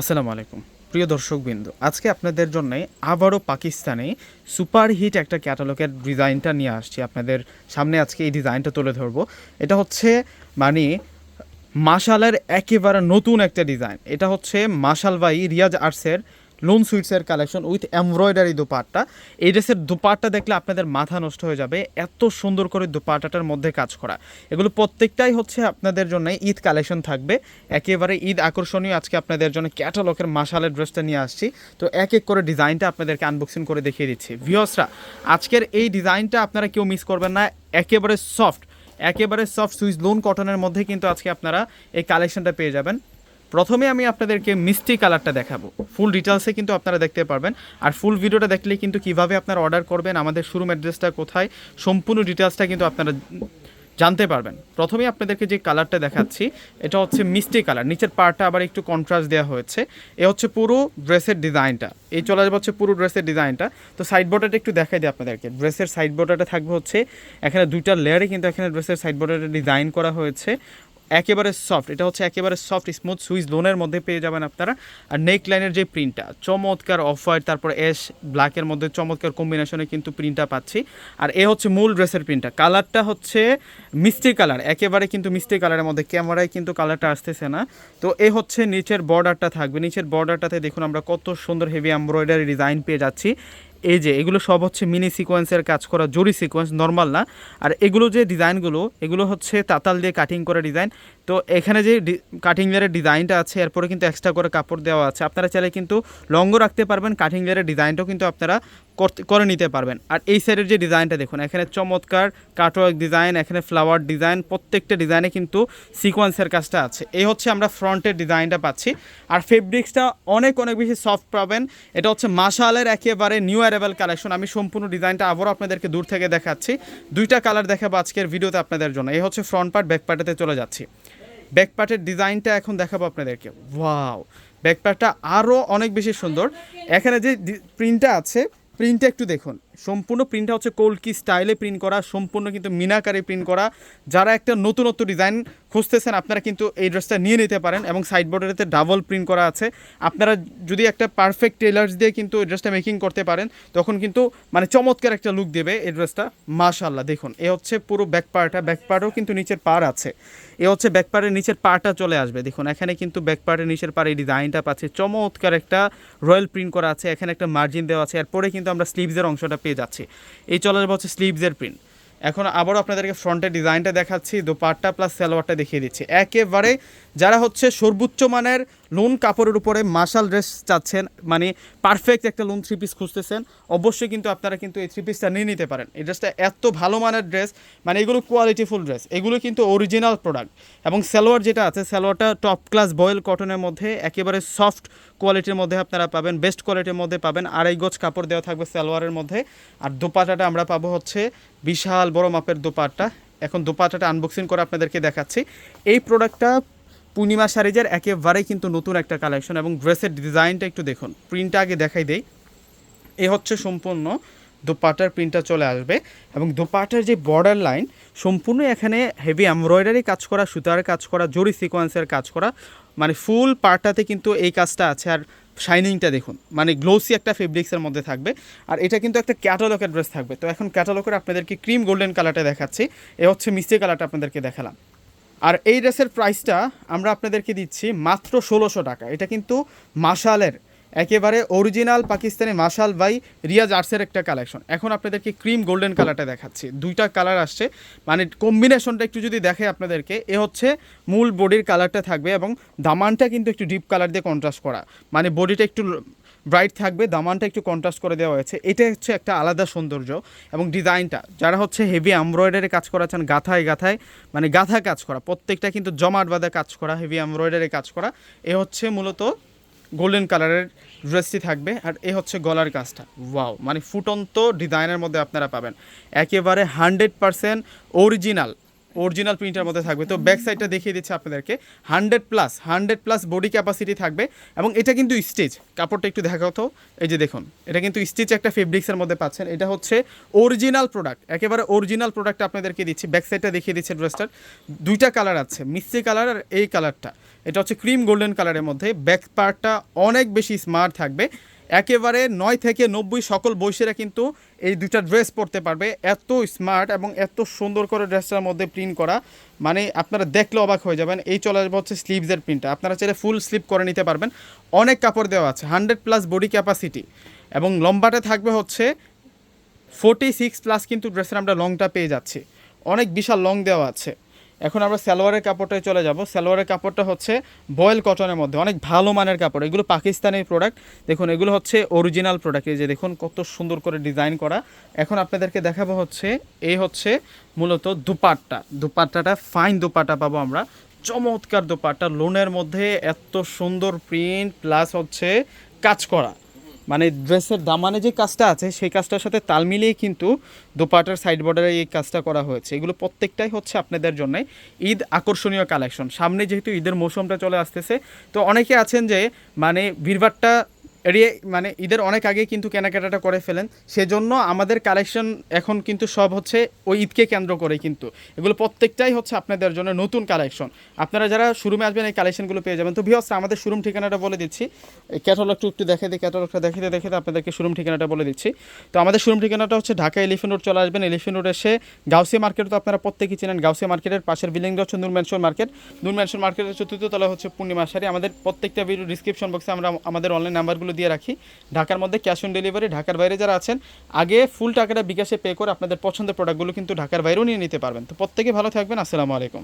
আসসালামু আলাইকুম। প্রিয় দর্শকবৃন্দ, আজকে আপনাদের জন্য আবারও পাকিস্তানে সুপারহিট একটা ক্যাটালগের ডিজাইনটা নিয়ে আসছি আপনাদের সামনে আজকে এই ডিজাইনটা তুলে ধরবো। এটা হচ্ছে মানে মাশালের একেবারে নতুন একটা ডিজাইন। এটা হচ্ছে মাশাল বাই রিয়াজ আর্টসের লোন সুইটসের কালেকশন উইথ এমব্রয়ডারি দুপাট্টা। এই ড্রেসের দুপাট্টা দেখলে আপনাদের মাথা নষ্ট হয়ে যাবে, এত সুন্দর করে দুপাট্টাটার মধ্যে কাজ করা। এগুলো প্রত্যেকটাই হচ্ছে আপনাদের জন্য ঈদ কালেকশন থাকবে। একেবারে ঈদ আকর্ষণীয়, আজকে আপনাদের জন্য ক্যাটালগের মাসালের ড্রেসটা নিয়ে আসছি। তো এক এক করে ডিজাইনটা আপনাদেরকে আনবক্সিং করে দেখিয়ে দিচ্ছি। ভিওসরা আজকের এই ডিজাইনটা আপনারা কেউ মিস করবেন না। একেবারে সফট একেবারে সফট সুইচ লোন কটনের মধ্যে কিন্তু আজকে আপনারা এই কালেকশনটা পেয়ে যাবেন। প্রথমে আমি আপনাদেরকে মিষ্টি কালারটা দেখাবো। ফুল ডিটেলসে কিন্তু আপনারা দেখতে পারবেন। আর ফুল ভিডিওটা দেখলে কিন্তু কীভাবে আপনারা অর্ডার করবেন, আমাদের শোরুম অ্যাড্রেসটা কোথায়, সম্পূর্ণ ডিটেলসটা কিন্তু আপনারা জানতে পারবেন। প্রথমে আপনাদেরকে যে কালারটা দেখাচ্ছি, এটা হচ্ছে মিষ্টি কালার। নিচের পার্টটা আবার একটু কন্ট্রাস্ট দেওয়া হয়েছে। এ হচ্ছে পুরো ড্রেসের ডিজাইনটা এই চলে যাবে হচ্ছে পুরো ড্রেসের ডিজাইনটা তো সাইড বর্ডারটা একটু দেখাই দিই আপনাদেরকে। ড্রেসের সাইড বর্ডারটা থাকবে হচ্ছে, এখানে দুইটা লেয়ারে কিন্তু এখানে ড্রেসের সাইড বর্ডারটা ডিজাইন করা হয়েছে। একেবারে সফট এটা হচ্ছে একেবারে সফট স্মুথ সুইচ লোনের মধ্যে পেয়ে যাবেন আপনারা। আর নেক লাইনের যে প্রিন্টটা চমৎকার অফ হোয়াইট তারপর অ্যাশ ব্ল্যাকের মধ্যে চমৎকার কম্বিনেশনে কিন্তু প্রিন্টটা পাচ্ছি। আর এ হচ্ছে মূল ড্রেসের প্রিন্টটা কালারটা হচ্ছে মিষ্টি কালার একেবারে কিন্তু মিষ্টি কালারের মধ্যে ক্যামেরায় কিন্তু কালারটা আসতেছে না। তো এ হচ্ছে নিচের বর্ডারটা থাকবে, নিচের বর্ডারটাতে দেখুন আমরা কত সুন্দর হেভি এমব্রয়ডারি ডিজাইন পেয়ে যাচ্ছি। এই যে, এগুলো সব হচ্ছে মিনি সিকোয়েন্সের কাজ করা, জরি সিকোয়েন্স নর্মাল না। আর এগুলো যে ডিজাইনগুলো এগুলো হচ্ছে তাতাল দিয়ে কাটিং করা ডিজাইন তো এখানে যে কাটিং লেয়ারের ডিজাইনটা আছে, এরপরে কিন্তু এক্সট্রা করে কাপড় দেওয়া আছে। আপনারা চাইলে কিন্তু লঙ্গ রাখতে পারবেন কাটিং লেয়ারের ডিজাইনটাও কিন্তু আপনারা করে নিতে পারবেন। আর এই সাইডের যে ডিজাইনটা দেখুন, এখানে চমৎকার কাটওয়ার্ক ডিজাইন, এখানে ফ্লাওয়ার ডিজাইন, প্রত্যেকটা ডিজাইনে কিন্তু সিকোয়েন্সের কাজটা আছে। এই হচ্ছে আমরা ফ্রন্টের ডিজাইনটা পাচ্ছি। আর ফেব্রিক্সটা অনেক অনেক বেশি সফট পাবেন। এটা হচ্ছে মাশালের একেবারে নিউ অ্যারেবল কালেকশন। আমি সম্পূর্ণ ডিজাইনটা আবারও আপনাদেরকে দূর থেকে দেখাচ্ছি। দুইটা কালার দেখাবো আজকের ভিডিওতে আপনাদের জন্য। এই হচ্ছে ফ্রন্ট পার্ট, ব্যাক পার্টেতে চলে যাচ্ছি। ব্যাক পার্টের ডিজাইনটা এখন দেখাবো আপনাদেরকে। ওয়াও! ব্যাক আরও অনেক বেশি সুন্দর। এখানে যে প্রিন্টটা আছে প্রিন্টটা একটু দেখুন। সম্পূর্ণ প্রিন্টটা হচ্ছে কলকি স্টাইলে প্রিন্ট করা, সম্পূর্ণ কিন্তু মিনাকারে প্রিন্ট করা। যারা একটা নতুনত্ব ডিজাইন খুঁজতেছেন, আপনারা কিন্তু এই ড্রেসটা নিয়ে নিতে পারেন এবং সাইড বর্ডারেতে ডাবল প্রিন্ট করা আছে। আপনারা যদি একটা পারফেক্ট টেলার্স দিয়ে কিন্তু এই ড্রেসটা মেকিং করতে পারেন, তখন কিন্তু মানে চমৎকার একটা লুক দেবে এই ড্রেসটা মাশাল্লাহ দেখুন, এ হচ্ছে পুরো ব্যাক পার্টটা ব্যাক পার্টও কিন্তু নিচের পার আছে। এ হচ্ছে ব্যাক পার্টের নিচের পার্টটা চলে আসবে। দেখুন, এখানে কিন্তু ব্যাক পার্টের নিচের পার এই ডিজাইনটা পাচ্ছে। চমৎকার একটা রয়্যাল প্রিন্ট করা আছে। এখানে একটা মার্জিন দেওয়া আছে। এরপরে কিন্তু আমরা স্লিভসের অংশটা পেয়ে যাচ্ছে। এই চলে যাবে হচ্ছে স্লিভসের প্রিন্ট এখন আবারও আপনাদেরকে ফ্রন্টের ডিজাইনটা দেখাচ্ছি, দোপাট্টা প্লাস সালোয়ারটা দেখিয়ে দিচ্ছি। একেবারে যারা হচ্ছে সর্বোচ্চ মানের লোন কাপড়ের উপরে মার্শাল ড্রেস চাচ্ছেন মানে পারফেক্ট একটা লোন থ্রি পিস খুঁজতেছেন, অবশ্যই কিন্তু আপনারা কিন্তু এই থ্রি পিসটা নিয়ে নিতে পারেন। এই ড্রেসটা এত ভালো মানের ড্রেস মানে এগুলো কোয়ালিটিফুল ড্রেস এগুলো কিন্তু অরিজিনাল প্রোডাক্ট এবং সালোয়ার যেটা আছে, সালোয়ারটা টপ ক্লাস বয়েল কটনের মধ্যে, একেবারে সফট কোয়ালিটির মধ্যে আপনারা পাবেন বেস্ট কোয়ালিটির মধ্যে পাবেন, আড়াই গজ কাপড় দেওয়া থাকবে সালোয়ারের মধ্যে। আর দোপাটাটা আমরা পাবো হচ্ছে বিশাল বড় মাপের দোপাট্টা। এখন দোপাট্টাটা আনবক্সিং করে আপনাদেরকে দেখাচ্ছি। এই প্রোডাক্টটা পূর্ণিমা শাড়িজের একেবারেই কিন্তু নতুন একটা কালেকশন এবং ড্রেসের ডিজাইনটা একটু দেখুন। প্রিন্টটা আগে দেখাই দেই। এ হচ্ছে সম্পূর্ণ দোপাটার প্রিন্টটা চলে আসবে এবং দোপাটার যে বর্ডার লাইন সম্পূর্ণ এখানে হেভি এমব্রয়ডারি কাজ করা, সুতার কাজ করা, জরি সিকোয়েন্সের কাজ করা মানে ফুল পার্টটাতে কিন্তু এই কাজটা আছে। আর শাইনিংটা দেখুন মানে গ্লোসি একটা ফেব্রিক্সের মধ্যে থাকবে। আর এটা কিন্তু একটা ক্যাটালগের ড্রেস থাকবে। তো এখন ক্যাটালগের আপনাদেরকে ক্রিম গোল্ডেন কালারটা দেখাচ্ছি। এ হচ্ছে মিষ্টি কালারটা আপনাদেরকে দেখালাম। আর এই ড্রেসের প্রাইসটা আমরা আপনাদেরকে দিচ্ছি মাত্র ষোলোশো টাকা। এটা কিন্তু মাশালের, একেবারে অরিজিনাল পাকিস্তানি মাশাল বাই রিয়াজ আর্টসের একটা কালেকশন এখন আপনাদেরকে ক্রিম গোল্ডেন কালারটা দেখাচ্ছি। দুইটা কালার আসছে। মানে কম্বিনেশনটা একটু যদি দেখে আপনাদেরকে, এ হচ্ছে মূল বডির কালারটা থাকবে এবং দামানটা কিন্তু একটু ডিপ কালার দিয়ে কন্ট্রাস্ট করা। মানে বডিটা একটু ব্রাইট থাকবে, দামানটা একটু কন্ট্রাস্ট করে দেওয়া হয়েছে। এটা হচ্ছে একটা আলাদা সৌন্দর্য এবং ডিজাইনটা যারা হচ্ছে হেভি এমব্রয়ডারি কাজ করাচ্ছেন গাথায় গাথায় মানে গাথা কাজ করা, প্রত্যেকটা কিন্তু জমাট বাঁধা কাজ করা হেভি এমব্রয়ডারি কাজ করা, এ হচ্ছে মূলত গোল্ডেন কালারের ড্রেসটি থাকবে আর এ হচ্ছে গলার কাজটা। ওয়াও মানে ফুটন্ত ডিজাইনের মধ্যে আপনারা পাবেন। একেবারে হান্ড্রেড পারসেন্ট অরিজিনাল অরিজিনাল প্রিন্টের মধ্যে থাকবে। তো ব্যাক সাইডটা দেখিয়ে দিচ্ছে আপনাদেরকে। Hundred plus hundred plus body capacity থাকবে এবং এটা কিন্তু স্টিচ কাপড়টা একটু দেখাও তো। এই যে দেখুন, এটা কিন্তু স্টিচ একটা ফেব্রিক্সের মধ্যে পাচ্ছেন। এটা হচ্ছে অরিজিনাল প্রোডাক্ট একেবারে অরিজিনাল প্রোডাক্ট আপনাদেরকে দিচ্ছি। ব্যাক সাইডটা দেখিয়ে দিচ্ছে ড্রেসটার দুইটা কালার আছে, মিষ্টি কালার আর এই কালারটা এটা হচ্ছে ক্রিম গোল্ডেন কালারের মধ্যে। ব্যাক পার্টটা অনেক বেশি স্মার্ট থাকবে। একেবারে নয় থেকে নব্বই সকল বয়সীরা কিন্তু এই দুইটা ড্রেস পরতে পারবে। এত স্মার্ট এবং এত সুন্দর করে ড্রেসটার মধ্যে প্রিন্ট করা। মানে আপনারা দেখলে অবাক হয়ে যাবেন, এই চলে আসবে হচ্ছে স্লিভসের প্রিন্টটা আপনারা চাইলে ফুল স্লিপ করে নিতে পারবেন। অনেক কাপড় দেওয়া আছে হান্ড্রেড প্লাস বডি ক্যাপাসিটি এবং লম্বাটা থাকবে হচ্ছে ফোর্টি সিক্স প্লাস কিন্তু ড্রেসের আমরা লংটা পেয়ে যাচ্ছি। অনেক বিশাল লং দেওয়া আছে। এখন আমরা সালোয়ারের কাপড়টায় চলে যাব। সালোয়ারের কাপড়টা হচ্ছে বয়েল কটনের মধ্যে, অনেক ভালো মানের কাপড়। এগুলো পাকিস্তানি প্রোডাক্ট দেখুন, এগুলো হচ্ছে অরিজিনাল প্রোডাক্ট এই যে দেখুন, কত সুন্দর করে ডিজাইন করা। এখন আপনাদেরকে দেখাবো হচ্ছে এই হচ্ছে মূলত দুপাট্টা। দুপাট্টাটা ফাইন দুপাট্টা পাবো আমরা। চমৎকার দুপাট্টা। লোনের মধ্যে এত সুন্দর প্রিন্ট প্লাস হচ্ছে কাজ করা। মানে ড্রেসের দামানে যে কাজটা আছে, সেই কাজটার সাথে তাল মিলিয়ে কিন্তু দোপাটার সাইড বর্ডারে এই কাজটা করা হয়েছে। এগুলো প্রত্যেকটাই হচ্ছে আপনাদের জন্য ঈদ আকর্ষণীয় কালেকশন সামনে যেহেতু ঈদের মৌসুমটা চলে আসতেছে, তো অনেকে আছেন যে মানে ভিড়ভাট্টা এড়িয়ে মানে ঈদের অনেক আগে কিন্তু কেনাকাটাটা করে ফেলেন। সেজন্য আমাদের কালেকশন এখন কিন্তু সব হচ্ছে ওই ঈদকে কেন্দ্র করে কিন্তু। এগুলো প্রত্যেকটাই হচ্ছে আপনাদের জন্য নতুন কালেকশন আপনারা যারা শোরুমে আসবেন এই কালেকশনগুলো পেয়ে যাবেন। তো ভিওস আমাদের শোরুম ঠিকানাটা বলে দিচ্ছি। ক্যাটালগটা একটু দেখে দিই ক্যাটালগটা দেখে দেখে আপনাদেরকে শোরুম ঠিকানাটা বলে দিচ্ছি। তো আমাদের শোরুম ঠিকানাটা হচ্ছে ঢাকা এলিফেন্ট রোড চলে আসবেন। এলিফেন্ট রোড এসে গাউসিয়া মার্কেট তো আপনারা প্রত্যেকেই চেনেন। গাউসিয়া মার্কেটের পাশের বিল্ডিংটা হচ্ছে Noor mansion market Noor mansion মার্কেটের চতুর্থ তলা হচ্ছে পূর্ণিমা শাড়ি। আমাদের প্রত্যেকটা ভিডিও ডিসক্রিপশন বক্সে আমরা, আমাদের অনলাইন নাম্বারগুলো দিয়ে রাখি। ঢাকার মধ্যে ক্যাশ অন ডেলিভারি ঢাকার বাইরে যারা আছেন, আগে ফুল টাকাটা বিকাশে পে করে আপনাদের পছন্দের প্রোডাক্টগুলো কিন্তু ঢাকার বাইরেও নিয়ে নিতে পারবেন। তো প্রত্যেকে ভালো থাকবেন, আসসালামু আলাইকুম।